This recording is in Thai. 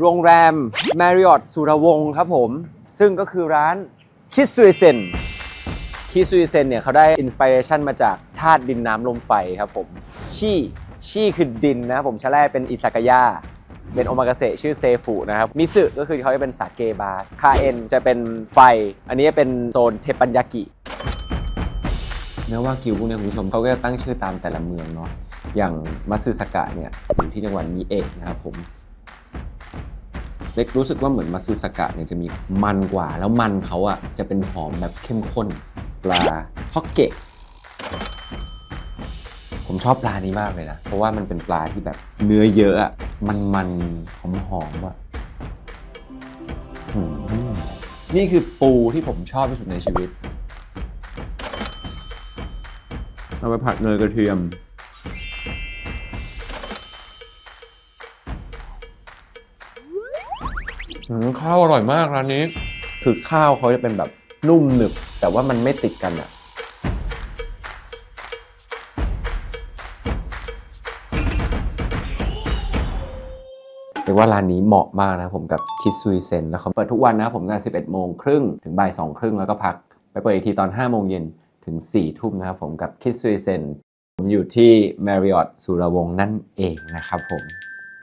โรงแรม Marriott สุรวงศ์ครับผม ซึ่งก็คือร้านคิสซุยเซนคิสซุยเซนเนี่ยเขาได้อินสปิเรชันมาจากธาตุดินน้ำลมไฟครับผม ชี่ชี่คือดินนะครับผมชาแรกเป็นอิซากายะเป็นโอมากาเสะชื่อเซฟุนะครับ มิสึก็คือเขาจะเป็นสาเกบาร์คาเอ็นจะเป็นไฟ อันนี้เป็นโซนเทปัญญากิ เนื้อวากิวพวกเนี้ยคุณผู้ชมเขาก็จะตั้งชื่อตามแต่ละเมืองเนาะ อย่างมัตสึสากะเนี่ยอยู่ที่จังหวัดมิเอะนะครับผม เล็กรู้สึกว่าเหมือนมัตสึสกะเนี่ยจะมีมันกว่า แล้วมันเขาอะจะเป็นหอมแบบเข้มข้นปลาฮอกเกะผมชอบปลานี้มากเลยนะ เพราะว่ามันเป็นปลาที่แบบเนื้อเยอะอะมันมันหอมหอมๆอะนี่คือปูที่ผมชอบที่สุดในชีวิต เอาไปผัดเนยกระเทียม ข้าวอร่อยมากร้านนี้ คือข้าวเขาจะเป็นแบบนุ่มหนึบ แต่ว่ามันไม่ติดกันอะเรียกว่าร้านนี้เหมาะมากนะผมกับคิดซุยเซนแล้วเขาเปิดทุกวันนะผมตั้งแต่11 โมงครึ่งถึงบ่าย2ครึ่งแล้วก็พัก ไปเปิดอีกทีตอน 5 โมงเย็นถึง 4 ทุ่มนะครับผมกับคิดซุยเซนผมอยู่ที่ Marriott สุรวงศ์นั่นเองนะครับผม